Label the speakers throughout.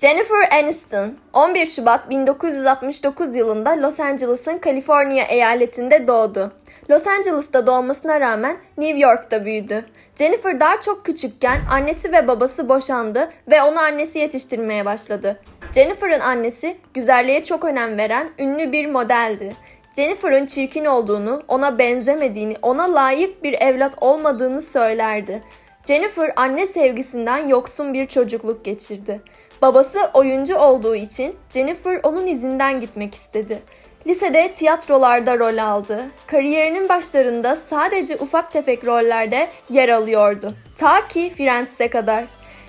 Speaker 1: Jennifer Aniston 11 Şubat 1969 yılında Los Angeles'ın Kaliforniya eyaletinde doğdu. Los Angeles'ta doğmasına rağmen New York'ta büyüdü. Jennifer daha çok küçükken annesi ve babası boşandı ve onu annesi yetiştirmeye başladı. Jennifer'ın annesi güzelliğe çok önem veren ünlü bir modeldi. Jennifer'ın çirkin olduğunu, ona benzemediğini, ona layık bir evlat olmadığını söylerdi. Jennifer anne sevgisinden yoksun bir çocukluk geçirdi. Babası oyuncu olduğu için Jennifer onun izinden gitmek istedi. Lisede tiyatrolarda rol aldı. Kariyerinin başlarında sadece ufak tefek rollerde yer alıyordu. Ta ki Friends'e kadar.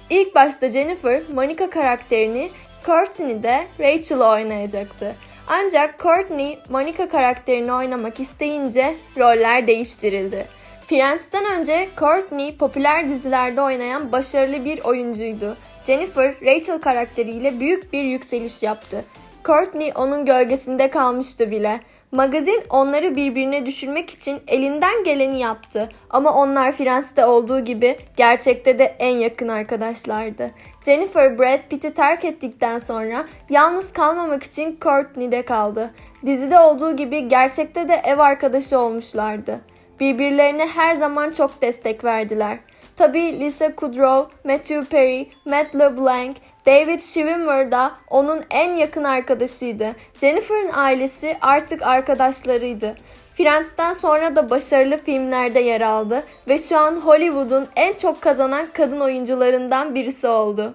Speaker 1: İlk başta Jennifer, Monica karakterini Courtney'de Rachel'ı oynayacaktı. Ancak Courtney, Monica karakterini oynamak isteyince roller değiştirildi. Friends'ten önce Courtney popüler dizilerde oynayan başarılı bir oyuncuydu. Jennifer, Rachel karakteriyle büyük bir yükseliş yaptı. Courtney onun gölgesinde kalmıştı bile. Magazin onları birbirine düşürmek için elinden geleni yaptı. Ama onlar Friends'te olduğu gibi gerçekte de en yakın arkadaşlardı. Jennifer Brad Pitt'i terk ettikten sonra yalnız kalmamak için Courtney'de kaldı. Dizide olduğu gibi gerçekte de ev arkadaşı olmuşlardı. Birbirlerine her zaman çok destek verdiler. Tabii Lisa Kudrow, Matthew Perry, Matt LeBlanc, David Schwimmer da onun en yakın arkadaşıydı. Jennifer'ın ailesi artık arkadaşlarıydı. Friends'ten sonra da başarılı filmlerde yer aldı ve şu an Hollywood'un en çok kazanan kadın oyuncularından birisi oldu.